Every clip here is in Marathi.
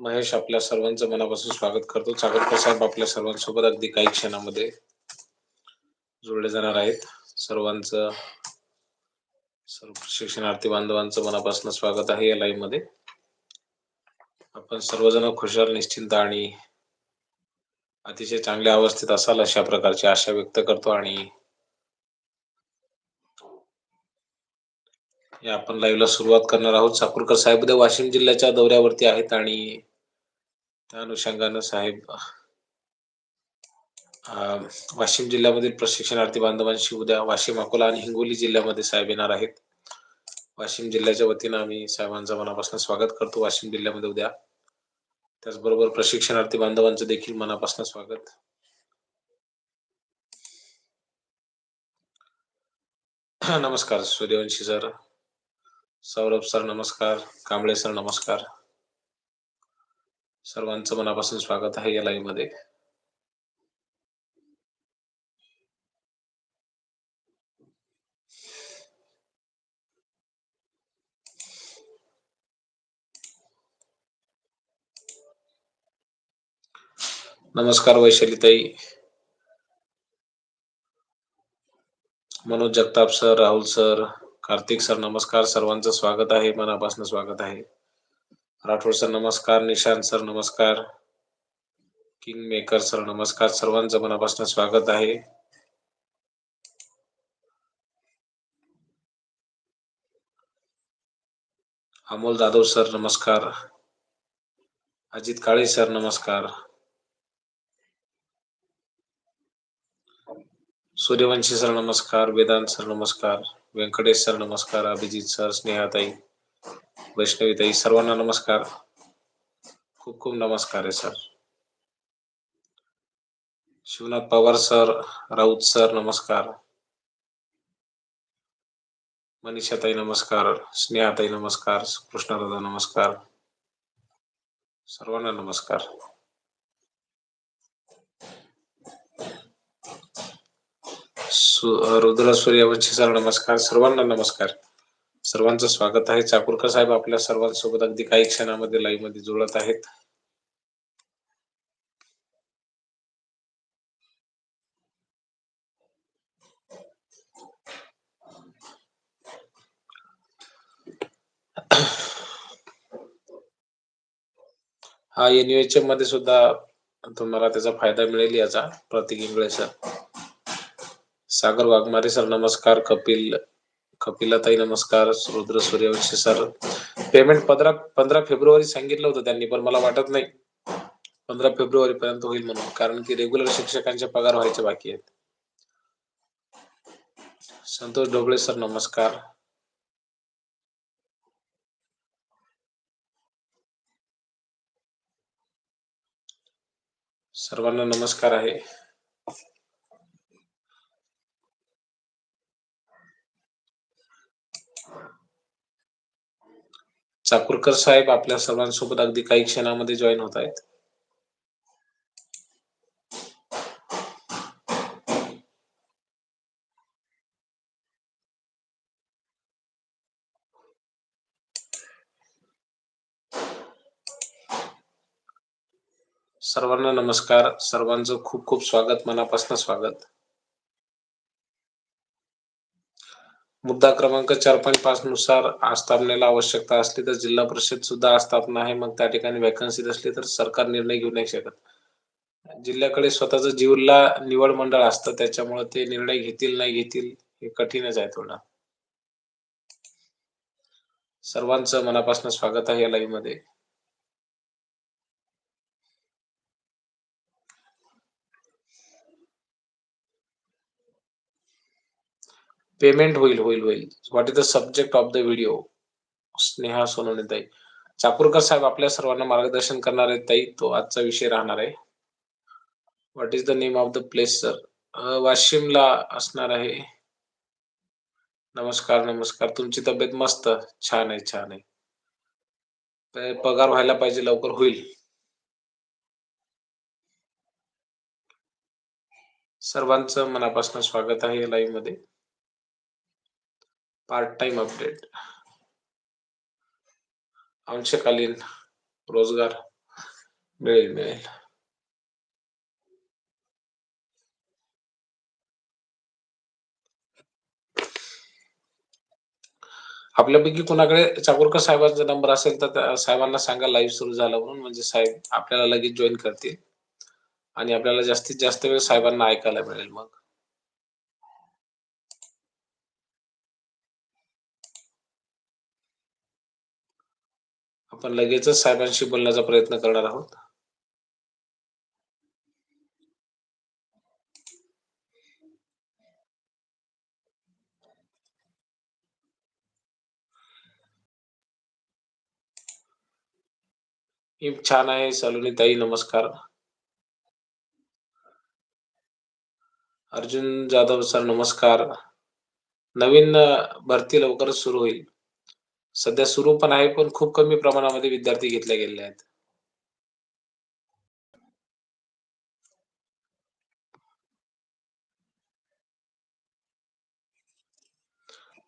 महेश आपल्या सर्वांचं मनापासून स्वागत करतो. चाकरकर साहेब आपल्या सर्वांसोबत अगदी काही क्षणामध्ये जोडले जाणार आहेत. सर्वांचं सर्व शिक्षणार्थी बांधवांचं मनापासून स्वागत आहे या लाईव्हमध्ये. आपण सर्वजण खुशाल निश्चिंत आणि अतिशय चांगल्या अवस्थेत असाल अशा प्रकारची आशा व्यक्त करतो आणि या आपण लाईव्हला सुरुवात करणार आहोत. चाकूरकर साहेब उद्या वाशिम जिल्ह्याच्या दौऱ्यावरती आहेत आणि त्या अनुषंगानं साहेब वाशिम जिल्ह्यामधील प्रशिक्षणार्थी बांधवांशी उद्या वाशिम अकोला आणि हिंगोली जिल्ह्यामध्ये साहेब येणार आहेत. वाशिम जिल्ह्याच्या वतीनं आम्ही साहेबांचं मनापासून स्वागत करतो. वाशिम जिल्ह्यामध्ये उद्या त्याचबरोबर प्रशिक्षणार्थी बांधवांचं देखील मनापासून स्वागत. नमस्कार सूर्यवंशी सर. सौरभ सर नमस्कार. कांबळे सर नमस्कार. सर्वांचं मनापासून स्वागत आहे या लाईव्हमध्ये. नमस्कार वैशालीताई. Manoj Jagtap sir Rahul sir Kartik sir नमस्कार. सर्वांचं स्वागत आहे मनापासून स्वागत आहे. राठोड सर नमस्कार. निशांत सर नमस्कार. किंग मेकर सर नमस्कार. सर्वांचं मनापासून स्वागत आहे. अमोल जाधव सर नमस्कार. अजित काळे सर नमस्कार. सूर्यवंशी सर नमस्कार. वेदांत सर नमस्कार. व्यंकटेश सर नमस्कार. अभिजित सर स्नेहाताई. वैष्णवीताई सर्वांना नमस्कार. खूप खूप नमस्कार आहे sir. Shivnath Pawar sir Raut sir नमस्कार. मनीषाताई नमस्कार. स्नेहाताई नमस्कार. कृष्णदादा नमस्कार. सर्वांना नमस्कार. रुद्र सूर्यवंशी सर नमस्कार. सर्वांना नमस्कार. सर्वांचं स्वागत आहे. चाकूरकर साहेब आपल्या सर्वांसोबत अगदी काही क्षणामध्ये लाईव्हमध्ये जुळत आहेत. हा एनयूएचएममध्ये सुद्धा तुम्हाला त्याचा फायदा मिळेल याचा. प्रतीक इंगळे सर सागर वाघमारे सर नमस्कार. कपिल कपिलाताई नमस्कार. रुद्र सूर्यवंशी सर. पेमेंट पंधरा पंधरा फेब्रुवारी सांगितलं होतं त्यांनी पण मला वाटत नाही. पंधरा फेब्रुवारी पर्यंत होईल म्हणून कारण की रेग्युलर शिक्षकांचे पगार व्हायचे बाकी आहेत. संतोष ढोबळे सर नमस्कार. सर्वांना नमस्कार आहे. चाकूरकर साहेब आपल्या सर्वांसोबत अगदी काही क्षणामध्ये जॉईन होत आहेत. सर्वांना नमस्कार. सर्वांचं खूप खूप स्वागत मनापासून स्वागत. मुद्दा क्रमांक चार पॉईंट पाच नुसार आस्थापनेला आवश्यकता असली तर जिल्हा परिषद सुद्धा आस्थापना आहे. मग त्या ठिकाणी वॅकन्सी असली तर सरकार निर्णय घेऊ नाही शकत. जिल्ह्याकडे स्वतःच जिल्हा निवड मंडळ असतं त्याच्यामुळे ते निर्णय घेतील नाही घेतील हे कठीणच आहे थोडं. सर्वांचं मनापासून स्वागत आहे या लाईव्हमध्ये. पेमेंट होईल होईल होईल. What is the subject of the video Sneha Sonawane ताई. चाकूरकर साहेब आपल्या सर्वांना मार्गदर्शन करणार आहेत ताई तो आजचा विषय राहणार आहे. What is the name of the place sir वाशिमला असणार आहे. नमस्कार नमस्कार. तुमची तब्येत मस्त? छान आहे छान आहे. पगार व्हायला पाहिजे लवकर होईल. सर्वांचं मनापासून स्वागत आहे या लाईव्हमध्ये. पार्ट टाइम अपडेट अंशकालीन रोजगार मिळेल मिळेल. आपल्यापैकी कोणाकडे चाकूरकर साहेबांचा नंबर असेल तर साहेबांना सांगा लाईव्ह सुरू झालं म्हणून. म्हणजे साहेब आपल्याला लगेच जॉईन करतील. आणि आपल्याला जास्तीत जास्त वेळ साहेबांना ऐकायला मिळेल मग. आपण लगेचच साहेबांशी बोलण्याचा प्रयत्न करणार आहोत. छान आहे सलोनी ताई नमस्कार. अर्जुन जाधव सर नमस्कार. नवीन भरती लवकरच सुरू होईल. सध्या सुरू पण आहे पण खूप कमी प्रमाणामध्ये विद्यार्थी घेतले गेलेले आहेत.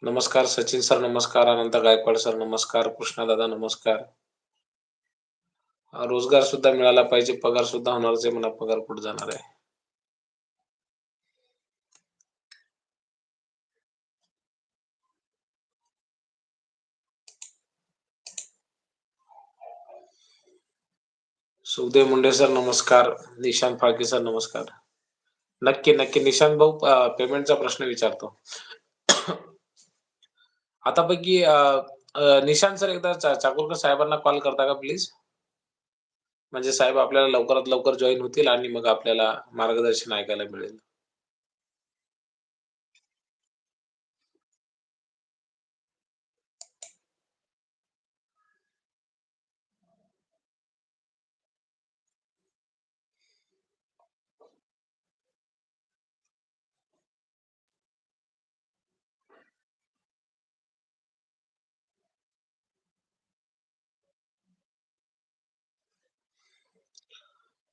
नमस्कार सचिन सर नमस्कार अनंत गायकवाड सर नमस्कार कृष्णा दादा नमस्कार. रोजगार सुद्धा मिळाला पाहिजे पगार सुद्धा होणार जे मला पगार कुठे जाणार आहे. सुखदेव मुंडे सर नमस्कार. निशांत फाळके सर नमस्कार. नक्की नक्की. निशांत भाऊ पेमेंटचा प्रश्न विचारतो. आतापैकी निशांत सर एकदा चा- चाकूरकर साहेबांना कॉल करता का प्लीज म्हणजे साहेब आपल्याला लवकरात लवकर जॉईन होतील आणि मग आपल्याला मार्गदर्शन ऐकायला मिळेल.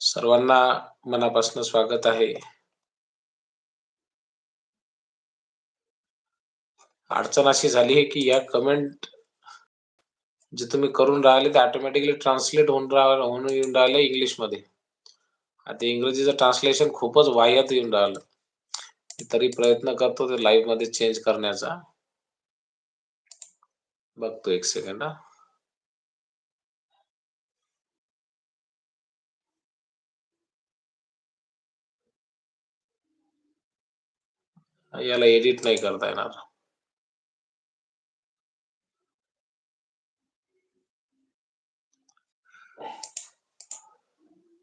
सर्वांना मनापासून स्वागत आहे. अडचण अशी झाली आहे की या कमेंट जे तुम्ही करून राहिले ते ऑटोमॅटिकली ट्रान्सलेट होऊन राहिलं होऊन येऊन राहिले इंग्लिशमध्ये. आता इंग्रजीचं ट्रान्सलेशन खूपच वाह्यात येऊन राहिलं. तरी प्रयत्न करतो ते लाईव्हमध्ये चेंज करण्याचा. बघतो एक सेकंड हा. याला एडिट नाही करता येणार.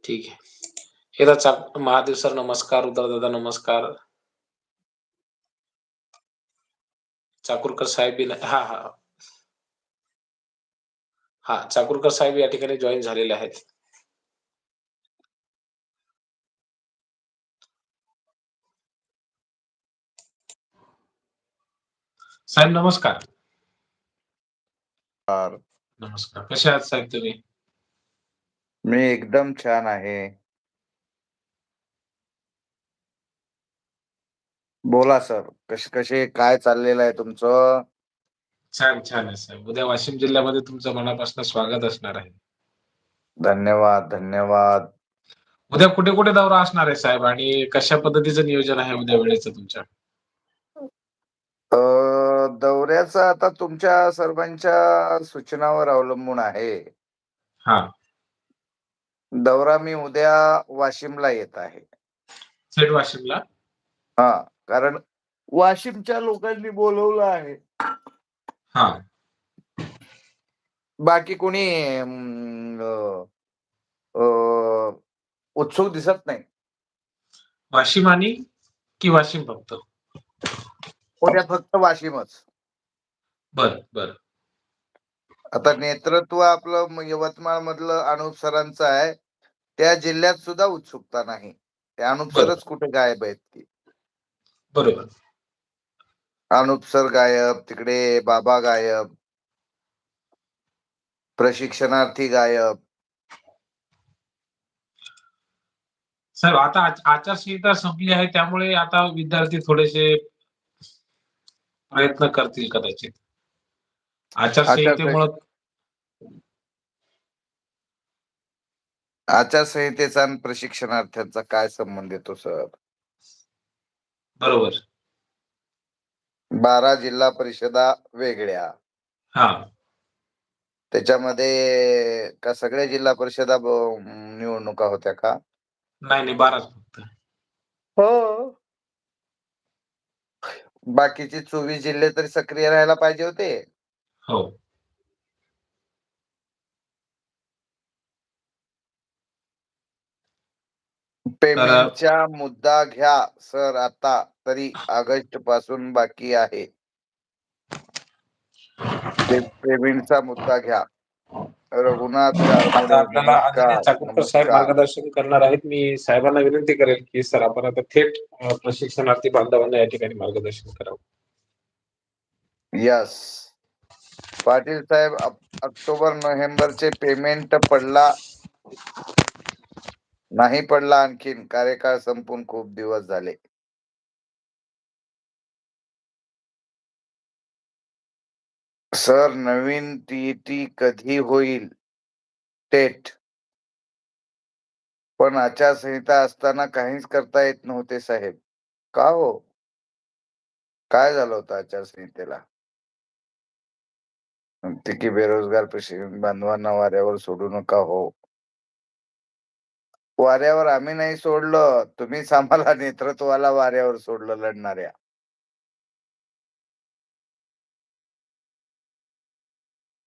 ठीक आहे. एकदा चा- महादेव सर नमस्कार उदर दादा नमस्कार. चाकूरकर साहेब हा हा. हा चाकूरकर साहेब या ठिकाणी जॉईन झालेले आहेत. साहेब नमस्कार. नमस्कार. कसे आहात साहेब तुम्ही? मी एकदम छान आहे. बोला सर कसे कसे काय चाललेलं आहे तुमचं? छान छान आहे साहेब. उद्या वाशिम जिल्ह्यामध्ये तुमचं मनापासून स्वागत असणार आहे. धन्यवाद धन्यवाद. उद्या कुठे कुठे दौरा असणार आहे साहेब? आणि कशा पद्धतीचं नियोजन आहे उद्या वेळेचं तुमच्या? अं, दौऱ्याचं आता तुमच्या सर्वांच्या सूचनावर अवलंबून आहे. हा. दौरा मी उद्या वाशिमला येत आहे. थेट वाशिमला? हा कारण वाशिमच्या लोकांनी बोलवलं आहे. हा. बाकी कोणी अं, अं, उत्सुक दिसत नाही. वाशिम आणि की वाशिम फक्त? उद्या फक्त वाशिमच. बर बर. आता नेतृत्व आपलं यवतमाळ मधलं अनुप सरांचं आहे. त्या जिल्ह्यात सुद्धा उत्सुकता नाही. ते अनुप. सरच कुठे गायब आहेत की? बरोबर. अनुप सर गायब तिकडे बाबा गायब प्रशिक्षणार्थी गायब. साहेब आता आच- आचारसंहिता संपली आहे त्यामुळे आता विद्यार्थी थोडेसे प्रयत्न करतील कदाचित. आचारसंहितेमुळे आचारसंहितेचा आणि प्रशिक्षणार्थ्यांचा काय संबंध येतो सर? बरोबर. बारा जिल्हा परिषदा वेगळ्या. हा. त्याच्यामध्ये का सगळ्या जिल्हा परिषदा ब- निवडणुका होत्या का? नाही नाही बाराच फक्त. हो. बाकीचे चोवीस जिल्हे तरी सक्रिय राहायला पाहिजे होते. हो. पेमेंटचा मुद्दा घ्या सर आता तरी ऑगस्टपासून बाकी आहे. पेमेंटचा मुद्दा घ्या. रघुनाथ आता आपल्याला चाकूरकर साहेब. मार्गदर्शन करणार आहेत. मी साहेबांना विनंती करेल की सर आपण आता थेट प्रशिक्षणार्थी बांधवांना या ठिकाणी मार्गदर्शन करावं. यस पाटील साहेब ऑक- ऑक्टोबर नोव्हेंबरचे पेमेंट पडला. नाही पडला आणखीन. कार्यकाळ संपून खूप दिवस झाले. सर नवीन टीईटी कधी होईल? टेट पण आचारसंहिता असताना काहीच करता येत नव्हते साहेब. का हो? काय झालं होतं आचारसंहितेला? म्हणते की बेरोजगार प्रशिक्षण बांधवांना वाऱ्यावर सोडू नका हो. वाऱ्यावर आम्ही नाही सोडलं. तुम्हीच आम्हाला नेतृत्वाला वाऱ्यावर सोडलं लढणाऱ्या.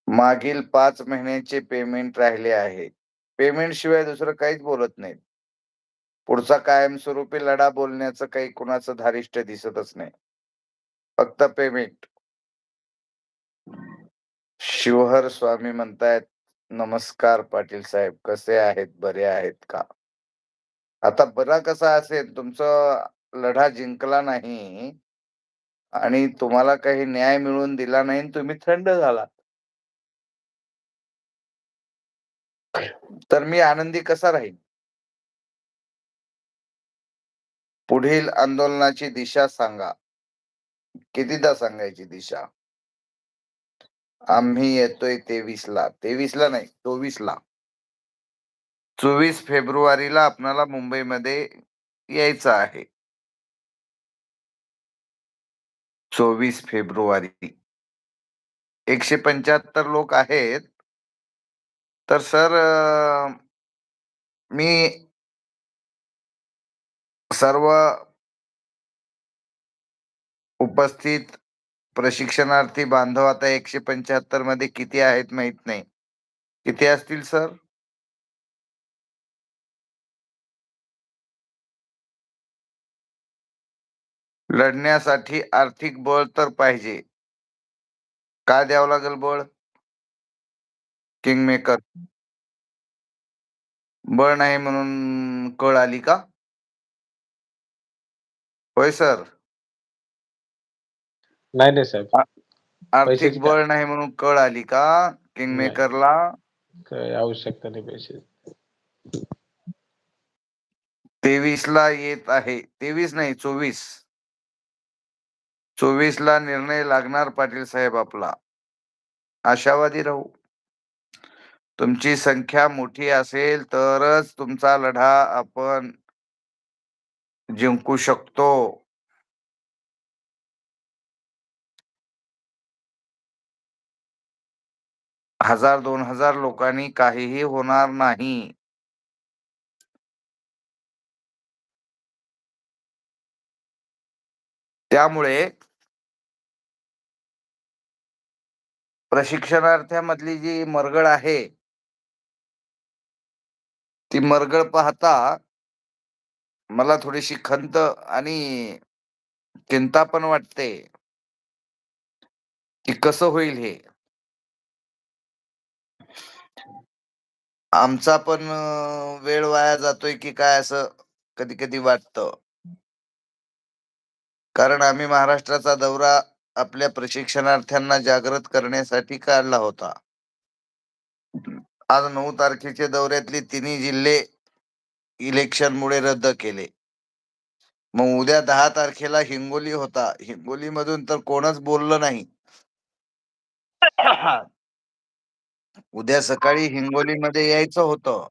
मागील पाच महिन्यांचे पेमेंट राहिले आहे. पेमेंट शिवाय दुसरं काहीच बोलत नाहीत. पुढचा कायमस्वरूपी लढा बोलण्याचं काही कुणाचं धारिष्ट दिसतच नाही. फक्त पेमेंट शिवहर स्वामी म्हणतायत नमस्कार पाटील साहेब कसे आहेत? बरे आहेत का? आता बरा कसा असेल? तुमचं लढा जिंकला नाही आणि तुम्हाला काही न्याय मिळवून दिला नाही आणि तुम्ही थंड झाला. तर मी आनंदी कसा राहील पुढील आंदोलनाची दिशा सांगा. कितीदा सांगायची दिशा? आम्ही येतोय तेवीस ला. तेवीस ला नाही चोवीस ला. चोवीस फेब्रुवारीला आपणाला मुंबईमध्ये यायचं आहे. चोवीस फेब्रुवारी. एकशे पंच्याहत्तर लोक आहेत. तर सर मी सर्व उपस्थित प्रशिक्षणार्थी बांधव आता एकशे पंच्याहत्तरमध्ये किती आहेत माहीत नाही. किती असतील सर? लढण्यासाठी आर्थिक बळ तर पाहिजे. काय द्यावं लागेल बळ? किंग मेकर बळ नाही म्हणून कळ आली का? होय सर नाही नाही साहेब पैशाची आर्थिक बळ नाही म्हणून कळ आली का किंग नाही. मेकरला काही आवश्यकता नाही पैसे तेवीस ला येत आहे. तेवीस नाही चोवीस. चोवीस ला निर्णय लागणार पाटील साहेब आपला. आशावादी राहू. तुमची संख्या मोठी असेल तरच तुमचा लढा आपण जिंकू शकतो. हजार दोन हजार लोकांनी काहीही होणार नाही. त्यामुळे प्रशिक्षणार्थ्यामधली जी मरगळ आहे ती मरगळ पाहता मला थोडीशी खंत आणि चिंता पण वाटते. की कसं होईल हे? आमचा पण वेळ वाया जातोय की काय असं कधी कधी वाटतं. कारण आम्ही महाराष्ट्राचा दौरा आपल्या प्रशिक्षणार्थ्यांना जागृत करण्यासाठी काढला होता. आज नऊ तारखेच्या दौऱ्यातले तिन्ही जिल्हे इलेक्शनमुळे रद्द केले. मग उद्या दहा तारखेला हिंगोली होता. हिंगोली मधून तर कोणच बोललं नाही. उद्या सकाळी हिंगोलीमध्ये यायचं होतं.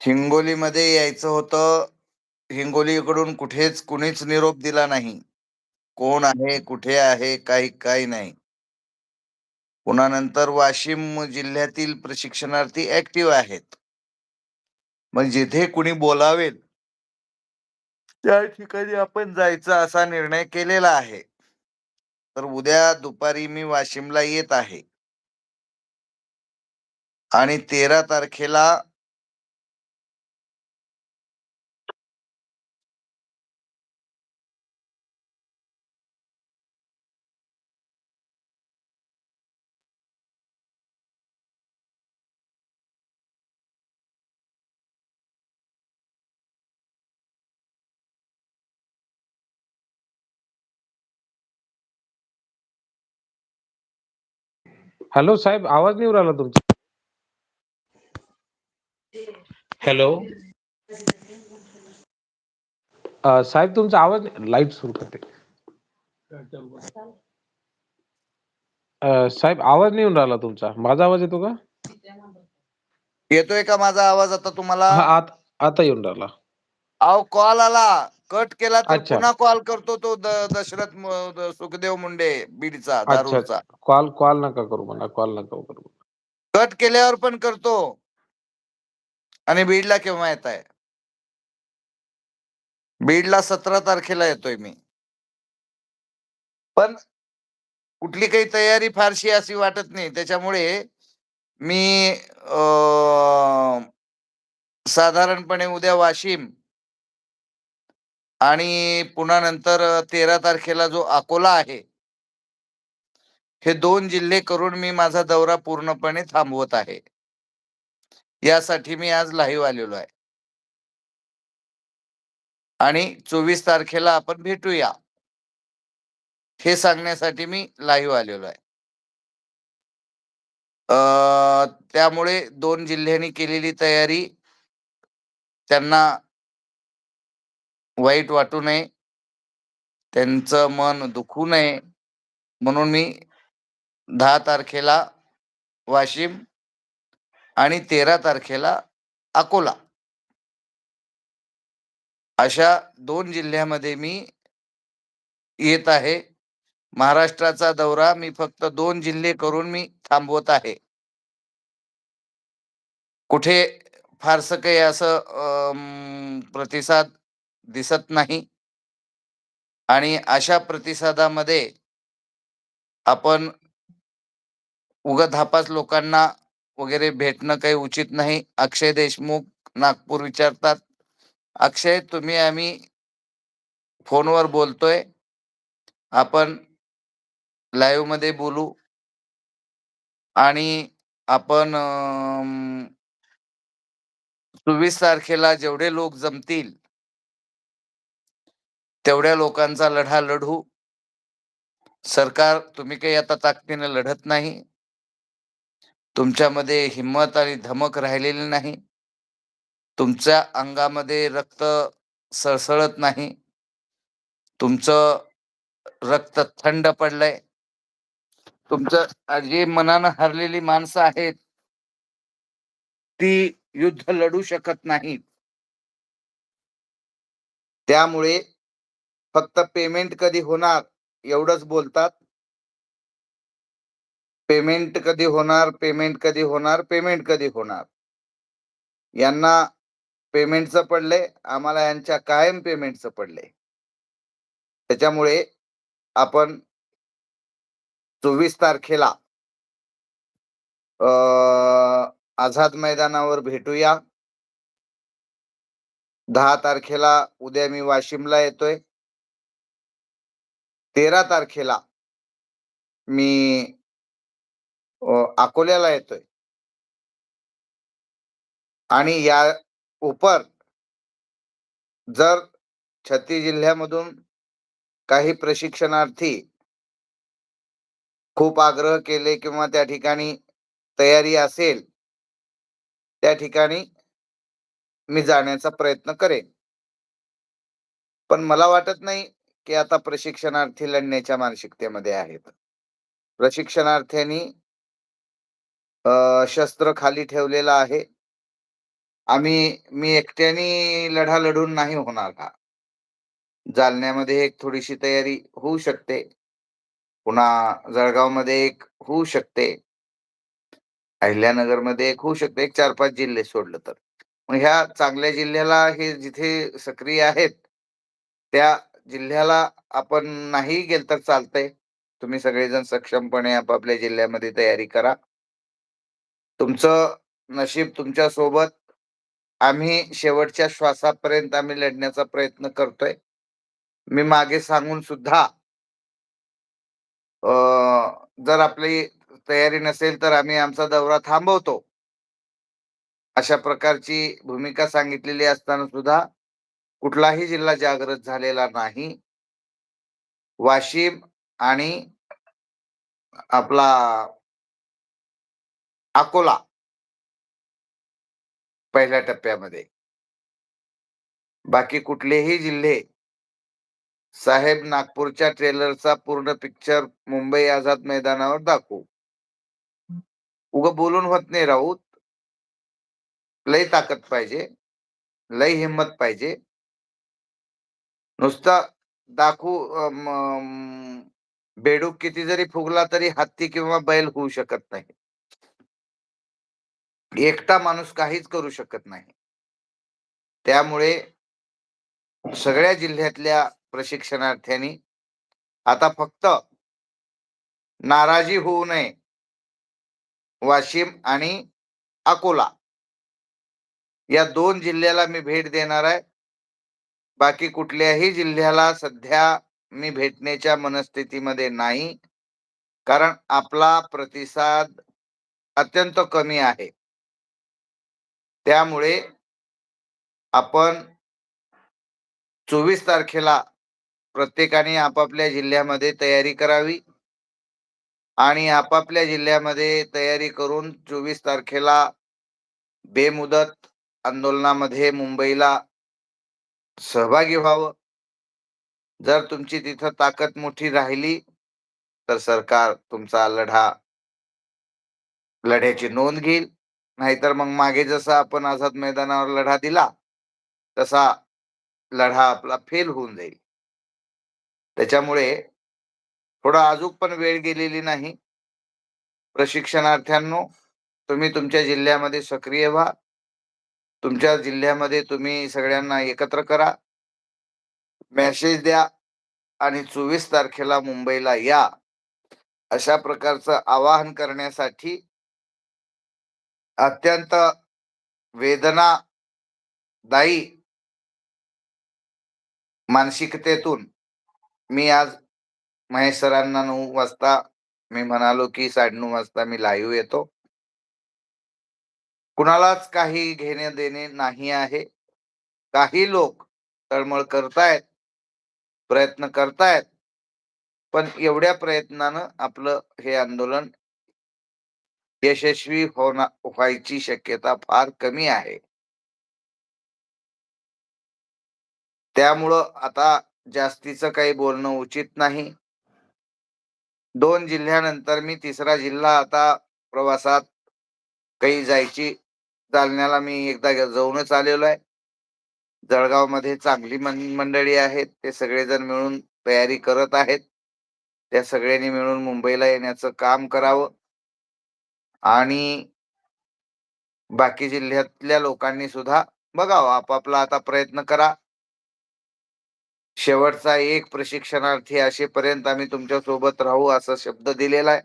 हिंगोलीमध्ये यायचं होतं. हिंगोलीकडून कुठेच कुणीच निरोप दिला नाही. कोण आहे कुठे आहे काही काही नाही. पुन्हा नंतर वाशिम जिल्ह्यातील प्रशिक्षणार्थी ऍक्टिव्ह आहेत. मग जिथे कुणी बोलावेल त्या ठिकाणी आपण जायचा असा निर्णय केलेला आहे. तर उद्या दुपारी मी वाशिमला येत आहे. आणि तेरा तारखेला हॅलो साहेब आवाज नाही राहिला तुमचा. हॅलो. अ, साहेब तुमचा आवाज लाइट सुरू करते. अ, साहेब आवाज नाही येऊन राहिला तुमचा. माझा आवाज येतो का? येतोय का माझा आवाज आता तुम्हाला? आत- आता येऊन राहिला. अहो कॉल आला. कट केला तर अच्छा. पुन्हा कॉल करतो तो द- दशरथ म- द- सुखदेव मुंडे बीडचा दारूरचा कॉल कॉल नका करू मला कॉल नका करू कट केल्यावर पण करतो. आणि बीडला केव्हा येत आहे बीडला सतरा तारखेला येतोय मी. पण कुठली काही तयारी फारशी अशी वाटत नाही. त्याच्यामुळे मी अं, साधारणपणे उद्या वाशिम आणि पुन्हा नंतर तेरा तारखेला जो अकोला आहे. हे दोन जिल्हे करून मी माझा दौरा पूर्णपणे थांबवत आहे. यासाठी मी आज लाईव्ह आलेलो आहे. आणि चोवीस तारखेला आपण भेटूया. हे सांगण्यासाठी मी लाईव्ह आलेलो आहे. अं, त्यामुळे दोन जिल्ह्यांनी केलेली तयारी त्यांना वाईट वाटू नये. त्यांचं मन दुखू नये. म्हणून मी दहा तारखेला वाशिम आणि तेरा तारखेला अकोला. अशा दोन जिल्ह्यामध्ये मी येत आहे. महाराष्ट्राचा दौरा मी फक्त दोन जिल्हे करून मी थांबवत आहे. कुठे फारसं काही असं प्रतिसाद दिसत नाही. आणि अशा प्रतिसादामध्ये आपण उगा धापास लोकांना वगैरे भेटणं काही उचित नाही. अक्षय देशमुख नागपूर विचारतात अक्षय तुम्ही आम्ही फोनवर बोलतोय. आपण लाईव्हमध्ये बोलू आणि आपण चोवीस तारखेला जेवढे लोक जमतील तेवढ्या लोकांचा लढा लढू. सरकार तुम्ही काही आता ताकदीने लढत नाही. तुमच्यामध्ये हिंमत आणि धमक राहिलेली नाही. तुमच्या अंगामध्ये रक्त सळसळत नाही. तुमचं रक्त थंड पडलंय. तुमचं जे मनानं हरलेली माणसं आहेत. ती युद्ध लढू शकत नाहीत. त्यामुळे फक्त पेमेंट कधी होणार एवढंच बोलतात. पेमेंट कधी होणार पेमेंट कधी होणार पेमेंट कधी होणार. यांना पेमेंटचं पडलंय आम्हाला यांच्या कायम पेमेंटचं पडलंय त्याच्यामुळे आपण चोवीस तारखेला आझाद मैदानावर भेटूया. दहा तारखेला उद्या मी वाशिमला येतोय. तेरा तारखेला मी अकोल्याला येतोय. आणि या उपर जर छत्तीस जिल्ह्यामधून काही प्रशिक्षणार्थी खूप आग्रह केले किंवा त्या ठिकाणी तयारी असेल त्या ठिकाणी मी जाण्याचा प्रयत्न करेन. पण मला वाटत नाही की आता प्रशिक्षणार्थी लढण्याच्या मानसिकतेमध्ये आहेत प्रशिक्षणार्थ्यांनी शस्त्र खाली ठेवलेलं आहे. आम्ही मी एकट्याने लढा लढून नाही होणार हा. जालन्यामध्ये एक थोडीशी तयारी होऊ शकते. पुन्हा जळगावमध्ये एक होऊ शकते. अहिल्यानगरमध्ये एक होऊ शकते. एक 4-5 जिल्हे सोडलं तर. मग ह्या चांगल्या जिल्ह्याला हे जिथे सक्रिय आहेत, त्या जिल्ह्याला आपण नाही गेल तर चालतंय. तुम्ही सगळेजण सक्षमपणे आपापल्या जिल्ह्यामध्ये तयारी करा. तुमचं नशीब तुमच्यासोबत. आम्ही शेवटच्या श्वासापर्यंत आम्ही लढण्याचा प्रयत्न करतोय. मी मागे सांगून सुद्धा अ, जर आपली तयारी नसेल तर आम्ही आमचा दौरा थांबवतो. अशा प्रकारची भूमिका सांगितलेली असताना सुद्धा कुठलाही जिल्हा जागृत झालेला नाही. वाशिम आणि आपला अकोला पहिल्या टप्प्यामध्ये. बाकी कुठलेही जिल्हे साहेब नागपूरच्या ट्रेलरचा पूर्ण पिक्चर मुंबई आझाद मैदानावर दाखवू. उग बोलून होत नाही राऊत. लय ताकद पाहिजे. लय हिंमत पाहिजे. नुसता दाखवू बेडूक किती जरी फुगला तरी हत्ती किंवा बैल होऊ शकत नाही. एकटा माणूस काहीच करू शकत नाही. त्यामुळे सगळ्या जिल्ह्यातल्या प्रशिक्षणार्थ्यांनी आता फक्त नाराजी होऊ नये. वाशिम आणि अकोला या दोन जिल्ह्याला मी भेट देणार आहे. बाकी कुठल्याही जिल्ह्याला सध्या मी भेटण्याच्या मनस्थितीमध्ये नाही. कारण आपला प्रतिसाद अत्यंत कमी आहे. त्यामुळे आपण 24 तारखेला प्रत्येकाने आपापल्या जिल्ह्यामध्ये तयारी करावी. आणि आपापल्या जिल्ह्यामध्ये तयारी करून 24 तारखेला बेमुदत आंदोलनामध्ये मुंबईला सहभागी व्हावं. जर तुमची तिथं ताकद मोठी राहिली, तर सरकार तुमचा लढा लढ्याची नोंद घेईल. नाहीतर मग मागे जसा आपण आझाद मैदानावर लढा दिला, तसा लढा आपला फेल होऊन जाईल. त्याच्यामुळे थोडा अजून पण वेळ गेलेली नाही. प्रशिक्षणार्थ्यांनो, तुम्ही तुमच्या जिल्ह्यामध्ये सक्रिय व्हा. तुमच्या जिल्ह्यामध्ये तुम्ही सगळ्यांना एकत्र करा. मेसेज द्या आणि 24 तारखेला मुंबईला या. अशा प्रकारचं आवाहन करण्यासाठी अत्यंत वेदनादायी मानसिकतेतून मी आज महेश सरांना नऊ वाजता मी म्हणालो, की 9:30 वाजता मी लाईव्ह येतो. कुणालाच काही घेणे-देणे नाही आहे. काही लोक तळमळ करतायत, प्रयत्न करतायत. पण एवढ्या प्रयत्नानं आपलं हे आंदोलन यशस्वी होणार व्हायची शक्यता फार कमी आहे. त्यामुळं आता जास्तीचं काही बोलणं उचित नाही. दोन जिल्ह्यानंतर मी तिसरा जिल्हा आता प्रवासात काही जायची जालन्याला मी एकदा जाऊनच आलेलो आहे. जळगावमध्ये चांगली मंडळी आहेत. ते सगळेजण मिळून तयारी करत आहेत. त्या सगळ्यांनी मिळून मुंबईला येण्याचं काम करावं. आणि बाकी जिल्ह्यातल्या लोकांनी सुद्धा बघावं. आपापला आता प्रयत्न करा. शेवटचा एक प्रशिक्षणार्थी असेपर्यंत आम्ही तुमच्यासोबत राहू असा शब्द दिलेला आहे.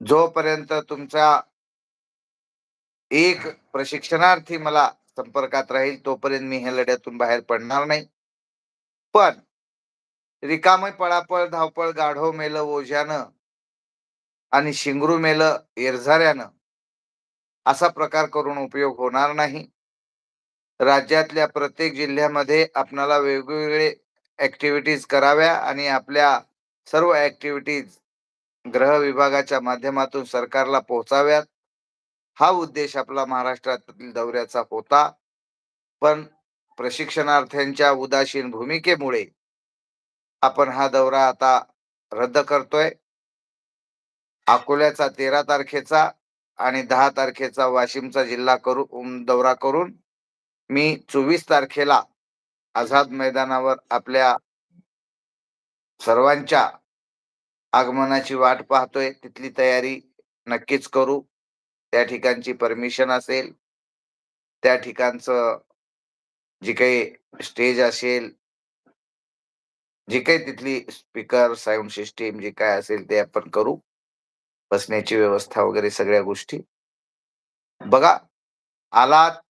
जोपर्यंत तुमचा एक प्रशिक्षणार्थी मला संपर्कात राहील, तोपर्यंत मी ह्या लढ्यातून बाहेर पडणार नाही. पण रिकामी पळापळ, धावपळ, गाढव मेलं ओझ्यानं आणि शिंगरू मेलं येरझाऱ्यानं असा प्रकार करून उपयोग होणार नाही. राज्यातल्या प्रत्येक जिल्ह्यामध्ये आपणाला वेगवेगळे ऍक्टिव्हिटीज कराव्या आणि आपल्या सर्व ऍक्टिव्हिटीज ग्रह विभागाच्या माध्यमातून सरकारला पोहोचाव्यात. हा उद्देश आपला महाराष्ट्रातील दौऱ्याचा होता. पण प्रशिक्षणार्थ्यांच्या उदासीन भूमिकेमुळे आपण हा दौरा आता रद्द करतोय. अकोल्याचा तेरा तारखेचा आणि दहा तारखेचा वाशिमचा जिल्हा करू दौरा करून मी चोवीस तारखेला आझाद मैदानावर आपल्या सर्वांच्या आगमनाची वाट पाहतोय तिथली तयारी नक्कीच करू त्या ठिकाणची परमिशन असेल त्या ठिकाणचं जी काही स्टेज असेल जी काही तिथली स्पीकर साऊंड सिस्टीम जे काय असेल ते आपण करू. बसण्याची व्यवस्था वगैरे सगळ्या गोष्टी. बघा आलात.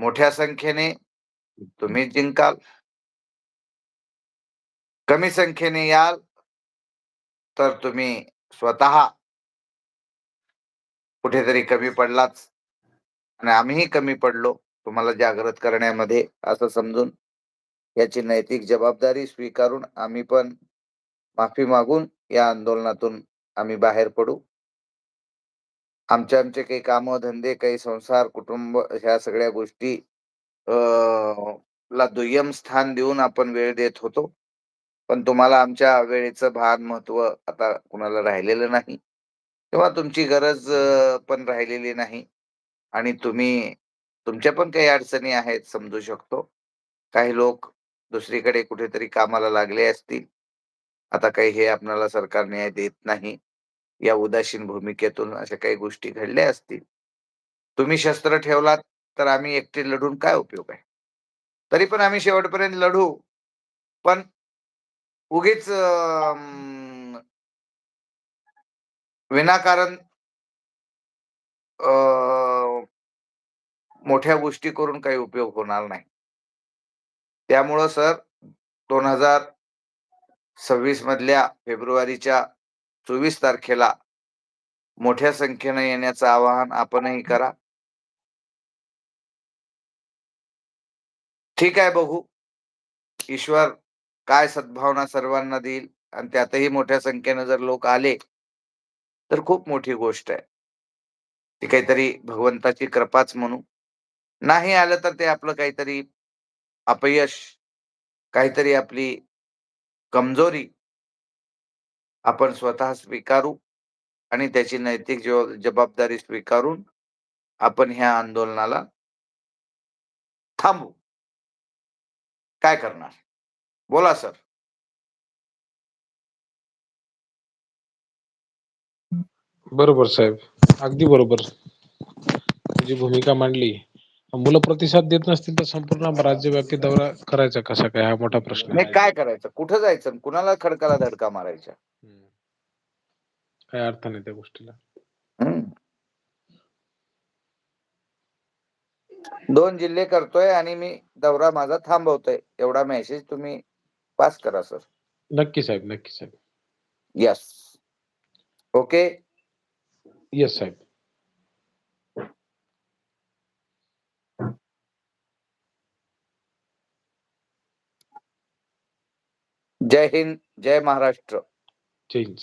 मोठ्या संख्येने तुम्ही जिंकाल. कमी संख्येने याल तर तुम्ही स्वतः कुठेतरी कमी पडलाच. आणि आम्हीही कमी पडलो तुम्हाला जागृत करण्यामध्ये असं समजून. याची नैतिक जबाबदारी स्वीकारून आम्ही पण माफी मागून या आंदोलनातून आम्ही बाहेर पडू. आमचे आमचे काही कामं धंदे काही संसार कुटुंब ह्या सगळ्या गोष्टी ला दुय्यम स्थान देऊन आपण वेळ देत होतो. पण तुम्हाला आमच्या वेळेचं भान महत्त्व आता कुणाला राहिलेलं नाही. तेव्हा तुमची गरज पण राहिलेली नाही आणि तुम्ही तुमच्या पण काही अडचणी आहेत समजू शकतो. काही लोक दुसरीकडे कुठेतरी कामाला लागले असतील. आता काही हे आपल्याला सरकार न्याय देत नाही. या उदासीन भूमिकेतून अशा काही गोष्टी घडल्या असतील. तुम्ही शस्त्र ठेवलात तर आम्ही एकटे लढून काय उपयोग आहे? तरी पण आम्ही शेवटपर्यंत लढू. पण उगीच अं, विनाकारण अं, मोठ्या गोष्टी करून काही उपयोग होणार नाही. त्यामुळं सर दोन हजार सव्वीस मधल्या फेब्रुवारीच्या चोवीस तारखेला मोठ्या संख्येनं येण्याचं आवाहन आपणही करा. ठीक आहे बघू. ईश्वर काय सद्भावना सर्वांना देईल आणि त्यातही मोठ्या संख्येनं जर लोक आले तर खूप मोठी गोष्ट आहे. ती काहीतरी भगवंताची कृपाच म्हणू नाही आलं तर ते आपलं काहीतरी अपयश काहीतरी आपली कमजोरी आपण स्वतः स्वीकारू आणि त्याची नैतिक जबाबदारी स्वीकारून आपण ह्या आंदोलनाला थांबू. काय करणार? बोला सर. बरोबर साहेब. अगदी बरोबर. जी भूमिका मांडली. मुलं प्रतिसाद देत नसतील तर संपूर्ण राज्यव्यापी दौरा करायचा कसा काय? हा मोठा प्रश्न नाही आहे काय करायचं? कुठं जायचं? कुणाला खडकाला धडका मारायचा. काय अर्थ नाही त्या गोष्टीला. हम्म. दोन जिल्हे करतोय आणि मी दौरा माझा थांबवतोय. एवढा मेसेज तुम्ही पास करा सर नक्की साहेब नक्की साहेब. यस ओके येस साहेब जय हिंद जय महाराष्ट्र. जय हिंद